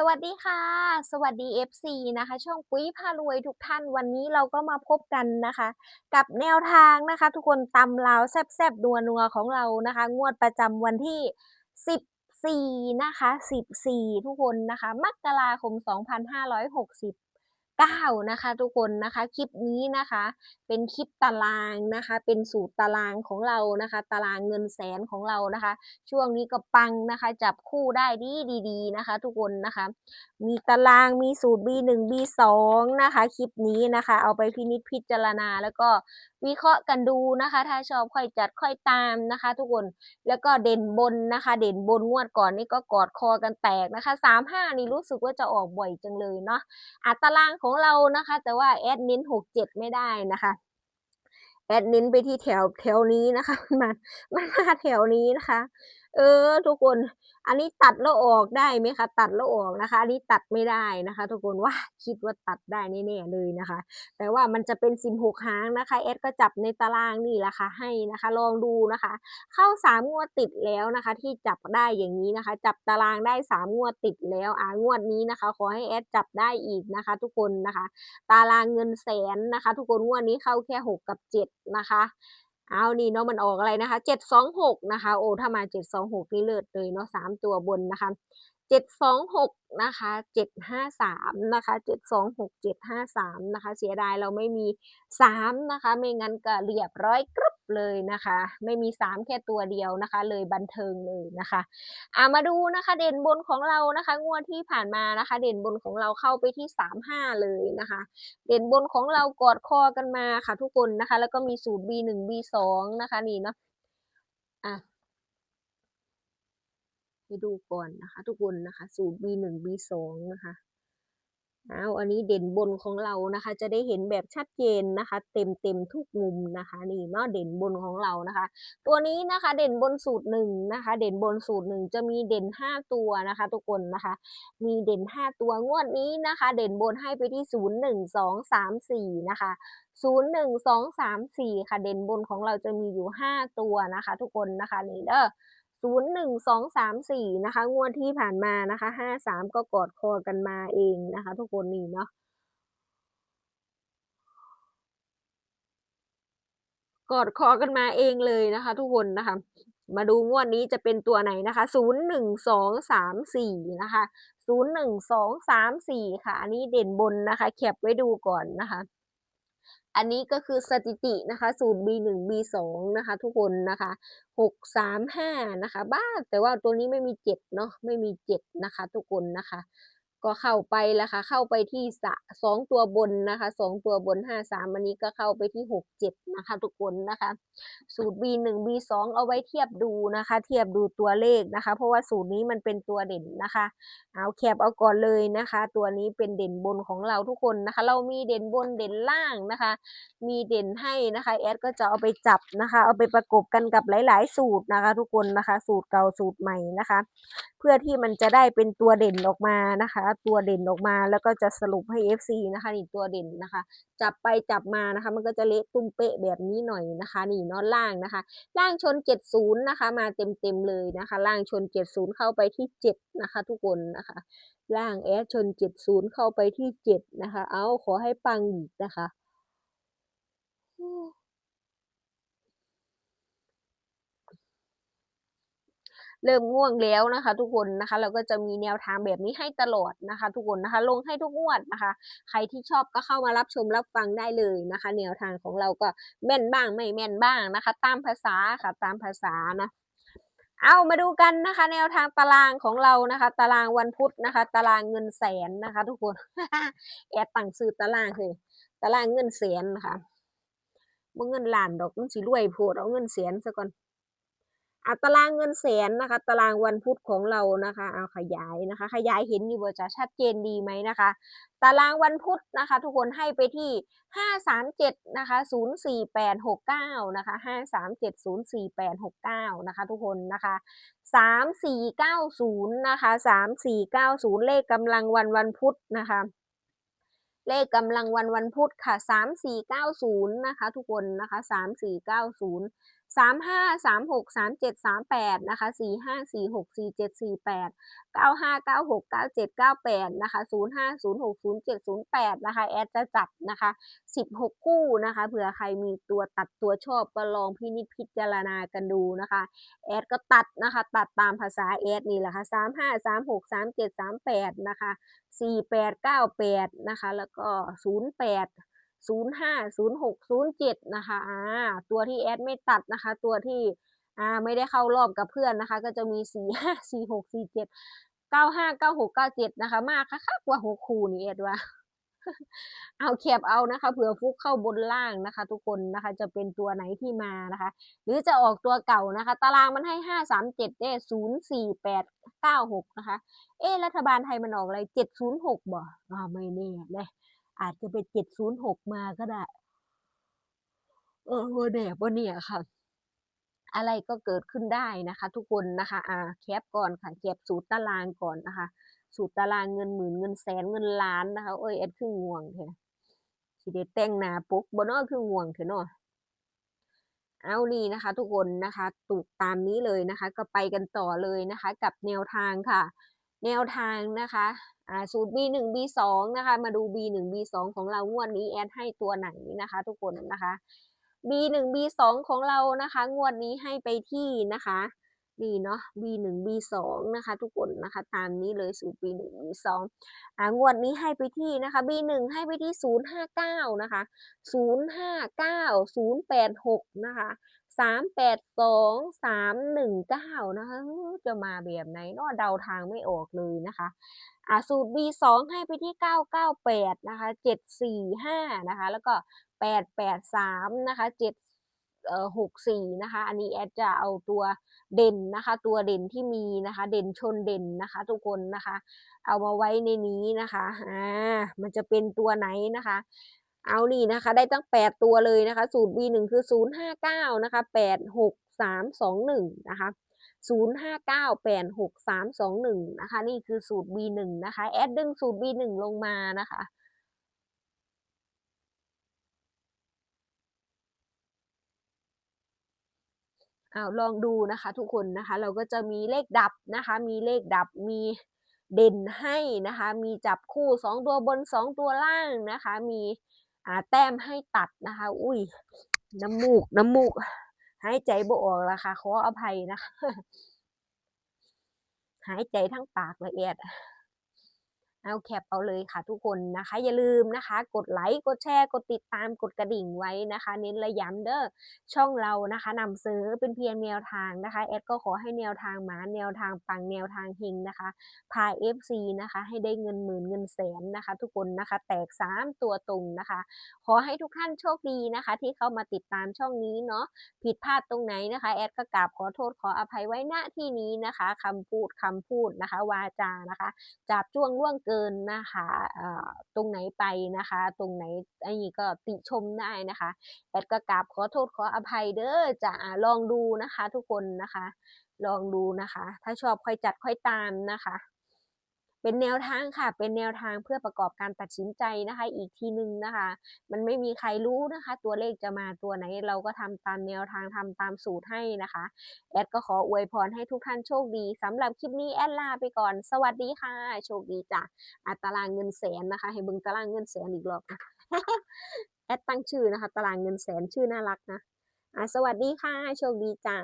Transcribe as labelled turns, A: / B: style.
A: สวัสดีค่ะ สวัสดี FC นะคะ ช่องปุ้ยพารวยทุกท่านวันนี้เราก็มาพบกันนะคะ กับแนวทางนะคะ ทุกคนตำลาวแซบๆนัวนัวของเรานะคะ งวดประจำวันที่ 14 นะคะ 14 ทุกคนนะคะมกราคม 2560 9 นะคะ ทุกคนนะคะคลิปนี้นะคะ เป็นคลิปตารางนะคะ เป็นสูตรตารางของเรานะคะ ตารางเงินแสนของเรานะคะ ช่วงนี้ก็ปังนะคะ จับคู่ได้ดีดีๆนะคะ ทุกคนนะคะ มีตารางมีสูตร B1 B2 นะคะคลิปนี้นะคะ เอาไปพินิจพิจารณาแล้วก็วิเคราะห์กันดูนะคะ ถ้าชอบค่อยจัดค่อยตามนะคะ ทุกคนแล้วก็เด่นบนนะคะ เด่นบนงวดก่อนนี่ก็กอดคอกันแตกนะคะสามห้านี่รู้สึกว่าจะออกบ่อยจังเลยเนาะอัตารางของเรานะคะ แต่ว่าแอดเน้นหกเจ็ดไม่ได้นะคะแอดเน้นไปที่แถวแถวนี้นะคะ มันมามันมาแถวนี้นะคะ เออ ทุกคน อันนี้ตัดแล้วออกได้ไหมคะ ตัดแล้วออกนะคะ อันนี้ตัดไม่ได้นะคะ ทุกคนว่าคิดว่าตัดได้แน่ๆเลยนะคะ แต่ว่ามันจะเป็นสิบหกหางนะคะแอดก็จับในตารางนี่แหละค่ะให้นะคะ ลองดูนะคะ เข้าสามงวดติดแล้วนะคะ ที่จับได้อย่างนี้นะคะ จับตารางได้สามงวดติดแล้วอ่างวดนี้นะคะ ขอให้แอดจับได้อีกนะคะ ทุกคนนะคะ ตารางเงินแสนนะคะ ทุกคนงวดนี้เข้าแค่หกกับเจ็ดนะคะ เอานี่เนาะมันออกอะไรนะคะเจ็ดสองหกนะคะ โอ้ถ้ามาเจ็ดสองหกนี่เลิศเลยเนาะสามตัวบนนะคะ เจ็ดสองหกนะคะเจ็ดห้าสามนะคะเจ็ดสองหกเจ็ดห้าสามนะคะเสียดายเราไม่มีสามนะคะ ไม่งั้นก็เรียบร้อยกรึบเลยนะคะ ไม่มีสามแค่ตัวเดียวนะคะ เลยบันเทิงเลยนะคะอ่ามาดูนะคะเด่นบนของเรานะคะ งวดที่ผ่านมานะคะ เด่นบนของเราเข้าไปที่สามห้าเลยนะคะ เด่นบนของเรากอดคอกันมาค่ะทุกคนนะคะ แล้วก็มีสูตร B1 B2 นะคะนี่เนาะอะ ไปดูก่อนนะคะ ทุกคนนะคะ สูตร B1 B2 นะคะเอาอันนี้เด่นบนของเรานะคะ จะได้เห็นแบบชัดเจนนะคะ เต็มเต็มทุกมุมนะคะ นี่เนาะเด่นบนของเรานะคะ ตัวนี้นะคะเด่นบนสูตรหนึ่งนะคะ เด่นบนสูตรหนึ่งจะมีเด่นห้าตัวนะคะ ทุกคนนะคะ มีเด่นห้าตัวงวดนี้นะคะ เด่นบนให้ไปที่ศูนย์หนึ่งสองสามสี่นะคะศูนย์หนึ่งสองสามสี่ค่ะเด่นบนของเราจะมีอยู่ห้าตัวนะคะ ทุกคนนะคะนี่เด้อ ศูนย์หนึ่งสองสามสี่นะคะ งวดที่ผ่านมานะคะห้าสามก็กอดคอกันมาเองนะคะ ทุกคนนี่เนาะกอดคอกันมาเองเลยนะคะ ทุกคนนะคะ มาดูงวดนี้จะเป็นตัวไหนนะคะศูนย์หนึ่งสองสามสี่นะคะศูนย์หนึ่งสองสามสี่ค่ะ อันนี้เด่นบนนะคะแคปไว้ดูก่อนนะคะ อันนี้ก็คือสถิตินะคะสูตร B1 B2 นะคะ ทุกคนนะคะหกสามห้านะคะ บ้าแต่ว่าตัวนี้ไม่มีเจ็ดเนาะไม่มีเจ็ดนะคะ ทุกคนนะคะ ก็เข้าไปแล้วค่ะ เข้าไปที่สะสองตัวบนนะคะสองตัวบนห้าสามอันนี้ก็เข้าไปที่หกเจ็ดนะคะ ทุกคนนะคะ สูตร B1 B2 เอาไว้เทียบดูนะคะ เทียบดูตัวเลขนะคะ เพราะว่าสูตรนี้มันเป็นตัวเด่นนะคะ เอาแคปเอาก่อนเลยนะคะ ตัวนี้เป็นเด่นบนของเราทุกคนนะคะ เรามีเด่นบนเด่นล่างนะคะ มีเด่นให้นะคะแอดก็จะเอาไปจับนะคะ เอาไปประกบกันกับหลาย ๆ สูตรนะคะ ทุกคนนะคะ สูตรเก่าสูตรใหม่นะคะ เพื่อที่มันจะได้เป็นตัวเด่นออกมานะคะตัวเด่นออกมา แล้วก็จะสรุปให้ FC นะคะนี่ตัวเด่นนะคะ จับไปจับมานะคะ มันก็จะเละตุ้มเป๊ะแบบนี้หน่อยนะคะ นี่เนอนล่างนะคะ ล่างชน 70 นะคะ มาเต็มๆเลยนะคะ ล่างชน 70 เข้าไปที่ 7 นะคะ ทุกคนนะคะ ล่างแอดชน 70 เข้าไปที่ 7 นะคะ เอาขอให้ปังอีกนะคะ เริ่มง่วงแล้วนะคะ ทุกคนนะคะ เราก็จะมีแนวทางแบบนี้ให้ตลอดนะคะ ทุกคนนะคะ ลงให้ทุกงวดนะคะ ใครที่ชอบก็เข้ามารับชมรับฟังได้เลยนะคะ แนวทางของเราก็แม่นบ้างไม่แม่นบ้างนะคะ ตามภาษาค่ะตามภาษานะเอามาดูกันนะคะ แนวทางตารางของเรานะคะ ตารางวันพุธนะคะ ตารางเงินแสนนะคะ ทุกคนแอดตั้งซื้อตารางเลยตารางเงินแสนนะคะบ่เงินล้านดอกมันสิรวยโพดเอาเงินแสนซะก่อน อะตารางเงินแสนนะคะ ตารางวันพุธของเรานะคะเอาขยายนะคะ ขยายเห็นอยู่บ่จะชัดเจนดีไหมนะคะ ตารางวันพุธนะคะ ทุกคนให้ไปที่ห้าสามเจ็ดนะคะศูนย์สี่แปดหกเก้านะคะห้าสามเจ็ดศูนย์สี่แปดหกเก้านะคะ ทุกคนนะคะสามสี่เก้าศูนย์นะคะสามสี่เก้าศูนย์เลขกำลังวันวันพุธนะคะเลขกำลังวันวันพุธค่ะสามสี่เก้าศูนย์นะคะ ทุกคนนะคะสาม สามห้าสามหกสามเจ็ดสามแปดนะคะสี่ห้าสี่หกสี่เจ็ดสี่แปดเก้าห้าเก้าหกเก้าเจ็ดเก้าแปดนะคะศูนย์ห้าศูนย์หกศูนย์เจ็ดศูนย์แปดนะคะแอดจะจัดนะคะสิบหกคู่นะคะเผื่อใครมีตัวตัดตัวชอบก็ลองพินิจพิจารณากันดูนะคะแอดก็ตัดนะคะตัดตามภาษาแอดนี่แหละค่ะสามห้าสามหกสามเจ็ดสามแปดนะคะสี่แปดเก้าแปดนะคะแล้วก็ศูนย์แปด ศูนย์ห้าศูนย์หกศูนย์เจ็ดนะคะอ่าตัวที่แอดไม่ตัดนะคะ ตัวที่อ่าไม่ได้เข้ารอบกับเพื่อนนะคะ ก็จะมีสี่ห้าสี่หกสี่เจ็ดเก้าห้าเก้าหกเก้าเจ็ดนะคะ มากค่ะกว่าหกคู่นี่แอดว่าเอาแคบเอานะคะ เผื่อฟุกเข้าบนล่างนะคะ ทุกคนนะคะจะเป็นตัวไหนที่มานะคะ หรือจะออกตัวเก่านะคะ ตารางมันให้ห้าสามเจ็ดได้ศูนย์สี่แปดเก้าหกนะคะ เอ๊รัฐบาลไทยมันออกอะไรเจ็ดศูนย์หกบ่อ่าไม่แน่เลย อาจจะเป็นเจ็ดศูนย์หกมาก็ได้ เออบ่แน่บ่เนี่ยค่ะ อะไรก็เกิดขึ้นได้นะคะ ทุกคนนะคะอ่าแคปก่อนค่ะแคปสูตรตารางก่อนนะคะ สูตรตารางเงินหมื่นเงินแสนเงินล้านนะคะโอ้ยแอดคือง่วงแท้สิได้แต่งหน้าปกบ่เนาะคือง่วงแท้เนาะเอานี่นะคะ ทุกคนนะคะตุกตามนี้เลยนะคะ ก็ไปกันต่อเลยนะคะ กับแนวทางค่ะ แนวทางนะคะ สูตร B1 B2 นะคะ มาดู B1 B2 ของเรางวดนี้แอดให้ตัวไหนนะคะ ทุกคนนะคะ B1 B2 ของเรานะคะ งวดนี้ให้ไปที่นะคะนี่เนาะ B1 B2 นะคะ ทุกคนนะคะ ตามนี้เลยสูตร B1 B2 อ่างวดนี้ให้ไปที่นะคะ B1 ให้ไปที่ 059 นะคะ 059 086 นะคะ 382 319นะคะ จะมาแบบไหนเนาะเดาทางไม่ออกเลยนะคะอ่าสูตร B2 ให้ไปที่998นะคะ745นะคะ แล้วก็883นะคะ7เอ่อ64นะคะ อันนี้แอดจะเอาตัวเด่นนะคะ ตัวเด่นที่มีนะคะ เด่นชนเด่นนะคะ ทุกคนนะคะ เอามาไว้ในนี้นะคะ อ่า มันจะเป็นตัวไหนนะคะ เอานี่นะคะ ได้ตั้ง 8 ตัวเลยนะคะ สูตร B1 คือ 059 นะคะ 86321 นะคะ0598631 นะคะ นี่คือสูตร B1 นะคะ แอดดึงสูตร B1 ลงมานะคะ เอาลองดูนะคะทุกคนนะคะ เราก็จะมีเลขดับนะคะ มีเลขดับ มีเด่นให้นะคะ มีจับคู่สองตัวบนสองตัวล่างนะคะ มี่าแต้มให้ตัดนะคะ อุ้ย น้ำมูก น้ำมูก หายใจบ่ออกแล้วค่ะ ขออภัยนะคะ หายใจทั้งปากละเอียด เอาแคปเอาเลยค่ะทุกคนนะคะ อย่าลืมนะคะ กดไลค์กดแชร์ กดติดตามกดกระดิ่งไว้นะคะ เน้นระย้ำเด้อช่องเรานะคะนำเสนอเป็นเพียงแนวทางนะคะแอดก็ขอให้แนวทางหมาแนวทางปังแนวทางเฮงนะคะพา FC นะคะ ให้ได้เงินหมื่นเงินแสนนะคะ ทุกคนนะคะแตก 3 ตัวตรงนะคะ ขอให้ทุกท่านโชคดีนะคะ ที่เข้ามาติดตามช่องนี้เนาะผิดพลาดตรงไหนนะคะแอดก็กราบขอโทษขออภัยไว้ณที่นี้นะคะคำพูดคำพูดนะคะ วาจานะคะจับจ้วงล่วงเกินนะคะตรงไหนไปนะคะ ตรงไหนไอ้นี่ก็ติชมได้นะคะแอดก็กราบขอโทษขออภัยเด้อจะลองดูนะคะ ทุกคนนะคะ ลองดูนะคะ ถ้าชอบค่อยจัดค่อยตามนะคะ เป็นแนวทางค่ะ เป็นแนวทางเพื่อประกอบการตัดสินใจนะคะ อีกทีหนึ่งนะคะ มันไม่มีใครรู้นะคะ ตัวเลขจะมาตัวไหน เราก็ทำตามแนวทางทำตามสูตรให้นะคะ แอดก็ขออวยพรให้ทุกท่านโชคดีสำหรับคลิปนี้แอดลาไปก่อน สวัสดีค่ะ โชคดีจ้ะอะตารางเงินแสนนะคะ ให้บิ่งตารางเงินแสนอีกรอบนะแอดตั้งชื่อนะคะ ตารางเงินแสนชื่อน่ารักนะอะสวัสดีค่ะ โชคดีจ้ะ